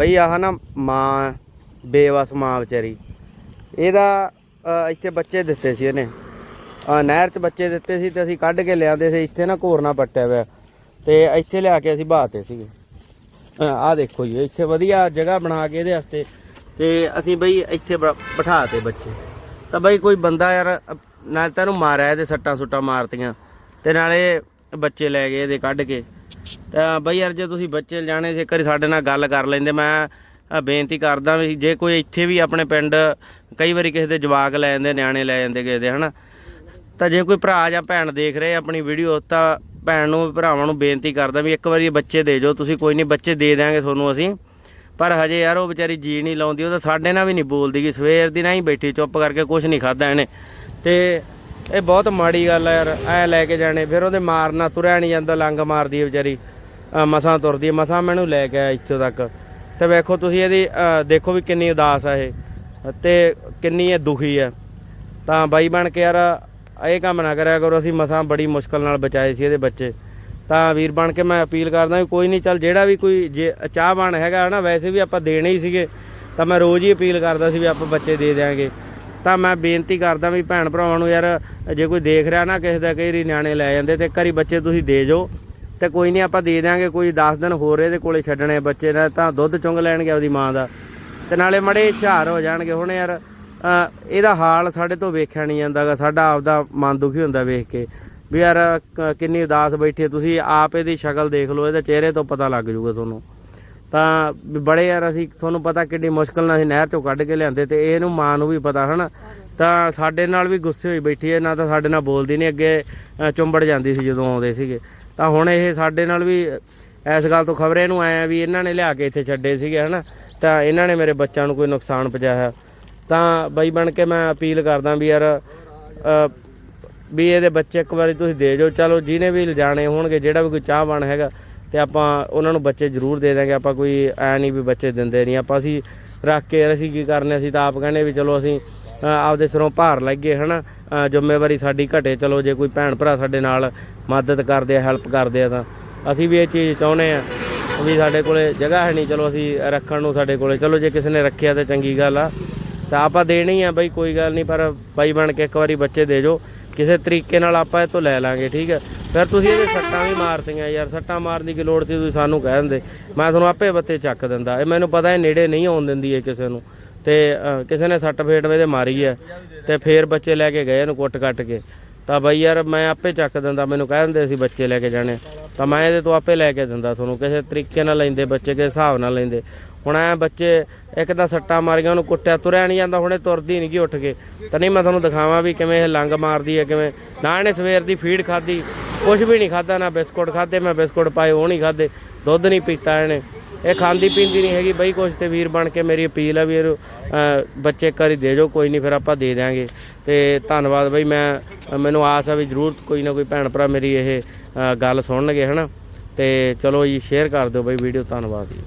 ਬਈ ਆਹ ਨਾ ਮਾਂ ਬੇਵਸ ਮਾਂ ਵਿਚਾਰੀ। ਇਹਦਾ ਇੱਥੇ ਬੱਚੇ ਦਿੱਤੇ ਸੀ ਇਹਨੇ। ਨਹਿਰ 'ਚ ਬੱਚੇ ਦਿੱਤੇ ਸੀ ਤੇ ਅਸੀਂ ਕੱਢ ਕੇ ਲਿਆਂਦੇ ਸੀ। ਇੱਥੇ ਨਾ ਘੋਰਨਾ ਪੱਟਿਆ ਹੋਇਆ। ਤੇ ਇੱਥੇ ਲਿਆ ਕੇ ਅਸੀਂ ਬਾਤੇ ਸੀਗੇ। ਆਹ ਦੇਖੋ ਜੀ ਇੱਥੇ ਵਧੀਆ ਜਗ੍ਹਾ ਬਣਾ ਕੇ ਇਹਦੇ ਵਾਸਤੇ। ਤੇ ਅਸੀਂ ਬਈ ਇੱਥੇ ਬ- ਬਿਠਾ ਬੱਚੇ। ਤਾਂ ਬਈ ਕੋਈ ਬੰਦਾ ਯਾਰ ਅ, ਨਾਲ ਤਾਂ ਇਹਨੂੰ ਮਾਰਿਆ ਇਹਦੇ ਸੱਟਾਂ ਸੁੱਟਾਂ ਮਾਰਤੀਆਂ। ਤੇ ਨਾਲੇ ਬੱਚੇ ਲੈ ਗਏ ਇਹਦੇ ਕੱਢ ਕੇ। ਤਾਂ ਬਈ ਯਾਰ ਜੇ ਤੁਸੀਂ ਬੱਚੇ ਲਿਜਾਣੇ ਸੀ, ਇੱਕ ਵਾਰੀ ਸਾਡੇ ਨਾਲ ਗੱਲ ਕਰ ਲੈਂਦੇ। ਮੈਂ ਬੇਨਤੀ ਕਰਦਾ ਵੀ ਜੇ ਕੋਈ ਇੱਥੇ ਵੀ ਆਪਣੇ ਪਿੰਡ ਕਈ ਵਾਰੀ ਕਿਸੇ ਦੇ ਜਵਾਕ ਲੈ ਜਾਂਦੇ, ਨਿਆਣੇ ਲੈ ਜਾਂਦੇ ਕਿਸੇ ਦੇ, ਹਨਾ? ਤਾਂ ਜੇ ਕੋਈ ਭਰਾ ਜਾਂ ਭੈਣ ਦੇਖ ਰਹੇ ਆਪਣੀ ਵੀਡੀਓ, ਤਾਂ ਭੈਣ ਨੂੰ, ਭਰਾਵਾਂ ਨੂੰ ਬੇਨਤੀ ਕਰਦਾ ਵੀ ਇੱਕ ਵਾਰੀ ਬੱਚੇ ਦੇ ਜੋ ਤੁਸੀਂ ਕੋਈ ਨਹੀਂ, ਬੱਚੇ ਦੇ ਦਿਆਂਗੇ ਤੁਹਾਨੂੰ ਅਸੀਂ। ਪਰ ਹਜੇ ਯਾਰ ਉਹ ਵਿਚਾਰੀ ਜੀ ਨਹੀਂ ਲਾਉਂਦੀ, ਉਹ ਤਾਂ ਸਾਡੇ ਨਾਲ ਵੀ ਨਹੀਂ ਬੋਲਦੀ ਗੀ। ਸਵੇਰ ਦੀ ਨਾ ਹੀ ਬੈਠੀ, ਚੁੱਪ ਕਰਕੇ ਕੁਝ ਨਹੀਂ ਖਾਦਾ ਇਹਨੇ। ਤੇ ਇਹ ਬਹੁਤ ਮਾੜੀ ਗੱਲ ਆ ਯਾਰ, ਐ ਲੈ ਕੇ ਜਾਣੇ, ਫਿਰ ਉਹਦੇ ਮਾਰਨਾ ਤੁਰਿਆ ਨਹੀਂ ਜਾਂਦਾ ਲੰਗ ਮਾਰਦੀ ਹੈ ਵਿਚਾਰੀ। ਮਸਾਂ ਤੁਰਦੀ ਹੈ ਮਸਾਂ ਮੈਨੂੰ ਲੈ ਕੇ ਆਇਆ ਇੱਥੋਂ ਤੱਕ। ਤੇ ਵੇਖੋ ਤੁਸੀਂ ਇਹਦੀ ਦੇਖੋ ਵੀ ਕਿੰਨੀ ਉਦਾਸ ਆ ਇਹ, ਤੇ ਕਿੰਨੀ ਇਹ ਦੁਖੀ ਆ। ਤਾਂ ਬਾਈ ਬਣ ਕੇ ਯਾਰ, ਇਹ ਕੰਮ ਨਾ ਕਰਿਆ ਕਰੋ, ਅਸੀਂ ਮਸਾਂ ਬੜੀ ਮੁਸ਼ਕਲ ਨਾਲ ਬਚਾਏ ਸੀ ਇਹਦੇ ਬੱਚੇ। ਤਾਂ ਵੀਰ ਬਣ ਕੇ ਮੈਂ ਅਪੀਲ ਕਰਦਾ ਵੀ ਕੋਈ ਨਹੀਂ ਚੱਲ ਜਿਹੜਾ ਵੀ ਕੋਈ ਜੇ ਚਾਹ ਬਣ ਹੈਗਾ ਨਾ, ਵੈਸੇ ਵੀ ਆਪਾਂ ਦੇਣੇ ਹੀ ਸੀਗੇ। ਤਾਂ ਮੈਂ ਰੋਜ਼ ਹੀ ਅਪੀਲ ਕਰਦਾ ਸੀ ਵੀ ਆਪਾਂ ਬੱਚੇ ਦੇ ਦਿਆਂਗੇ। ਤਾਂ ਮੈਂ ਬੇਨਤੀ ਕਰਦਾ ਵੀ ਭੈਣ ਭਰਾਵਾਂ ਨੂੰ ਯਾਰ, ਜੇ ਕੋਈ ਦੇਖ ਰਿਹਾ ਨਾ ਕਿਸੇ ਦਾ, ਕਈ ਨਿਆਣੇ ਲੈ ਜਾਂਦੇ ਤੇ ਘਰੀ ਬੱਚੇ ਤੁਸੀਂ ਦੇ ਜੋ ਤੇ ਕੋਈ ਨਹੀਂ ਆਪਾਂ ਦੇ ਦਿਆਂਗੇ, ਕੋਈ 10 ਦਿਨ ਹੋਰ ਇਹਦੇ ਕੋਲੇ ਛੱਡਣੇ ਬੱਚੇ ਨੇ ਤਾਂ ਦੁੱਧ ਚੁੰਗ ਲੈਣਗੇ ਆਪਦੀ ਮਾਂ ਦਾ। ਤੇ ਨਾਲੇ ਮੜੇ ਹੁਸ਼ਿਆਰ ਹੋ ਜਾਣਗੇ। ਹੁਣ ਯਾਰ ਇਹਦਾ ਹਾਲ ਸਾਡੇ ਤੋਂ ਵੇਖਿਆ ਨਹੀਂ ਜਾਂਦਾਗਾ। ਸਾਡਾ ਆਪਦਾ ਮਨ ਦੁਖੀ ਹੁੰਦਾ ਵੇਖ ਕੇ। ਵੀ ਯਾਰ ਕਿੰਨੀ ਉਦਾਸ ਬੈਠੀ ਤੁਸੀਂ। ਆਪ ਇਹਦੀ ਸ਼ਕਲ ਦੇਖ ਲਓ, ਇਹਦੇ ਚਿਹਰੇ ਤੋਂ ਪਤਾ ਲੱਗ ਜੂਗਾ ਤੁਹਾਨੂੰ। ਤਾਂ ਵੀ ਬੜੇ ਯਾਰ ਅਸੀਂ, ਤੁਹਾਨੂੰ ਪਤਾ ਕਿੰਨੀ ਮੁਸ਼ਕਲ ਨਾਲ ਅਸੀਂ ਨਹਿਰ ਚੋਂ ਕੱਢ ਕੇ ਲਿਆਂਦੇ ਤੇ ਇਹਨੂੰ ਮਾਂ ਨੂੰ ਵੀ ਪਤਾ, ਹਨਾ? ਤਾਂ ਸਾਡੇ ਨਾਲ ਵੀ ਗੁੱਸੇ ਹੋਈ ਬੈਠੀ ਹੈ, ਨਾ ਤਾਂ ਸਾਡੇ ਨਾਲ ਬੋਲਦੀ ਨਹੀਂ, ਅੱਗੇ ਚੁੰਬੜ ਜਾਂਦੀ ਸੀ ਜਦੋਂ ਆਉਂਦੇ ਸੀਗੇ। ਤਾਂ ਹੁਣ ਇਹ ਸਾਡੇ ਨਾਲ ਵੀ, ਇਸ ਗੱਲ ਤੋਂ ਖਬਰੇ ਨੂੰ ਆਇਆ ਵੀ ਇਹਨਾਂ ਨੇ ਲਿਆ ਕੇ ਇੱਥੇ ਛੱਡੇ ਸੀਗੇ, ਹਨਾ? ਤਾਂ ਇਹਨਾਂ ਨੇ ਮੇਰੇ ਬੱਚਿਆਂ ਨੂੰ ਕੋਈ ਨੁਕਸਾਨ ਪਹੁੰਚਾਇਆ। ਤਾਂ ਬਈ ਬਣ ਕੇ ਮੈਂ ਅਪੀਲ ਕਰਦਾ ਵੀ ਯਾਰ ਵੀ ਇਹਦੇ ਬੱਚੇ ਇੱਕ ਵਾਰੀ ਤੁਸੀਂ ਦੇ ਜਾਓ। ਚਲੋ, ਜਿਹਨੇ ਵੀ ਲਿਜਾਣੇ ਹੋਣਗੇ, ਜਿਹੜਾ ਵੀ ਕੋਈ ਚਾਹਵਾਨ ਹੈਗਾ ਤੇ ਆਪਾਂ ਉਹਨਾਂ ਨੂੰ ਬੱਚੇ ਜ਼ਰੂਰ ਦੇ ਦਾਂਗੇ ਆਪਾਂ ਕੋਈ ਐ ਨਹੀਂ ਵੀ ਬੱਚੇ ਦਿੰਦੇ ਨਹੀਂ। ਆਪਾਂ ਅਸੀਂ ਰੱਖ ਕੇ ਅਸੀਂ ਕੀ ਕਰਨੇ ਅਸੀਂ ਤਾਂ ਆਪ ਕਹਿੰਦੇ ਵੀ ਚਲੋ ਅਸੀਂ ਆਪਦੇ ਸਿਰੋਂ ਭਾਰ ਲੱਗੇ ਹਨਾ? ਅ, ਜ਼ਿੰਮੇਵਾਰੀ ਸਾਡੀ ਘਟੇ ਚਲੋ ਜੇ ਕੋਈ ਭੈਣ ਭਰਾ ਸਾਡੇ ਨਾਲ ਮਦਦ ਕਰਦੇ ਆ ਹੈਲਪ ਕਰਦੇ ਆ ਤਾਂ। ਅਸੀਂ ਵੀ ਇਹ ਚੀਜ਼ ਚਾਹੁੰਦੇ ਆ ਵੀ ਸਾਡੇ ਕੋਲੇ ਜਗ੍ਹਾ ਹੈ ਨਹੀਂ ਚਲੋ ਅਸੀਂ ਰੱਖਣ ਨੂੰ ਸਾਡੇ ਕੋਲੇ। ਚਲੋ ਜੇ ਕਿਸੇ ਨੇ ਰੱਖਿਆ ਤਾਂ ਚੰਗੀ ਗੱਲ ਆ। ਤਾਂ ਆਪਾਂ ਦੇਣੀ ਆ ਬਈ ਕੋਈ ਗੱਲ ਨਹੀਂ ਪਰ ਬਾਈ ਬਣ ਕੇ ਇੱਕ ਵਾਰੀ ਬੱਚੇ ਦੇ ਜੋ। ਕਿਸੇ ਤਰੀਕੇ ਨਾਲ ਆਪਾਂ ਇਹ ਤੋਂ ਲੈ ਲਾਂਗੇ, ਠੀਕ ਹੈ? ਫਿਰ ਤੁਸੀਂ ਇਹਦੇ ਸੱਟਾਂ ਵੀ ਮਾਰਤੀਆਂ ਯਾਰ, ਸੱਟਾਂ ਮਾਰਨ ਦੀ ਕੀ ਲੋੜ ਸੀ, ਤੁਸੀਂ ਸਾਨੂੰ ਕਹਿ ਦਿੰਦੇ। ਮੈਂ ਤੁਹਾਨੂੰ ਆਪੇ ਬੱਤੇ ਚੱਕ ਦਿੰਦਾ। ਇਹ ਮੈਨੂੰ ਪਤਾ ਇਹ ਨੇੜੇ ਨਹੀਂ ਆਉਣ ਦਿੰਦੀ ਇਹ ਕਿਸੇ ਨੂੰ। ਤੇ ਕਿਸੇ ਨੇ ਸੱਟ ਫੇਟ ਵੇ ਦੇ ਮਾਰੀ ਹੈ। ਤੇ ਫੇਰ ਬੱਚੇ ਲੈ ਕੇ ਗਏ ਇਹਨੂੰ ਕੁੱਟ ਕੱਟ ਕੇ। ਤਾਂ ਬਈ ਯਾਰ, ਮੈਂ ਆਪੇ ਚੱਕ ਦਿੰਦਾ, ਮੈਨੂੰ ਕਹਿ ਦਿੰਦੇ ਸੀ ਬੱਚੇ ਲੈ ਕੇ ਜਾਣੇ। ਤਾਂ ਮੈਂ ਇਹਦੇ ਤੋਂ ਆਪੇ ਲੈ ਕੇ ਦਿੰਦਾ ਤੁਹਾਨੂੰ। ਕਿਸੇ ਤਰੀਕੇ ਨਾਲ ਲੈਂਦੇ ਬੱਚੇ, ਕਿਸੇ ਹਿਸਾਬ ਨਾਲ ਲੈਂਦੇ। ਹੁਣ ਐ ਬੱਚੇ, ਇੱਕ ਤਾਂ ਸੱਟਾਂ ਮਾਰੀਆਂ, ਉਹਨੂੰ ਕੁੱਟਿਆ, ਤੁਰਿਆ ਨਹੀਂ ਜਾਂਦਾ, ਹੁਣੇ ਤੁਰਦੀ ਨਹੀਂ ਗਈ ਉੱਠ ਕੇ। ਤਾਂ ਨਹੀਂ ਮੈਂ ਤੁਹਾਨੂੰ ਦਿਖਾਵਾਂ ਵੀ ਕਿਵੇਂ ਇਹ ਲੰਗ ਮਾਰਦੀ ਹੈ, ਕਿਵੇਂ। ਨਾ ਇਹਨੇ ਸਵੇਰ ਦੀ ਫੀਡ ਖਾਦੀ ਕੁਝ ਵੀ ਨਹੀਂ ਖਾਦਾ ਨਾ ਬਿਸਕੁਟ ਖਾਦੇ ਮੈਂ ਬਿਸਕੁਟ ਪਾਏ, ਉਹ ਨਹੀਂ ਖਾਦੇ ਦੁੱਧ ਨਹੀਂ ਪੀਤਾ ਇਹਨੇ। ਇਹ ਖਾਂਦੀ ਪੀਂਦੀ ਨਹੀਂ ਹੈਗੀ, ਬਈ ਕੁਛ ਤੇ ਵੀਰ ਬਣ ਕੇ ਮੇਰੀ ਅਪੀਲ ਆ ਵੀ ਇਹਨੂੰ ਬੱਚੇ ਇੱਕ ਵਾਰੀ ਦੇ ਜੋ ਕੋਈ ਨਹੀਂ ਫਿਰ ਆਪਾਂ ਦੇ ਦਿਆਂਗੇ। ਤੇ ਧੰਨਵਾਦ ਬਈ, ਮੈਂ, ਮੈਨੂੰ ਆਸ ਆ ਵੀ ਜ਼ਰੂਰ ਕੋਈ ਨਾ ਕੋਈ ਭੈਣ ਭਰਾ ਮੇਰੀ ਇਹ ਗੱਲ ਸੁਣਨਗੇ, ਹਨਾ। ਤੇ ਚਲੋ ਜੀ, ਸ਼ੇਅਰ ਕਰ ਦਿਓ ਬਈ ਵੀਡੀਓ, ਧੰਨਵਾਦ ਜੀ।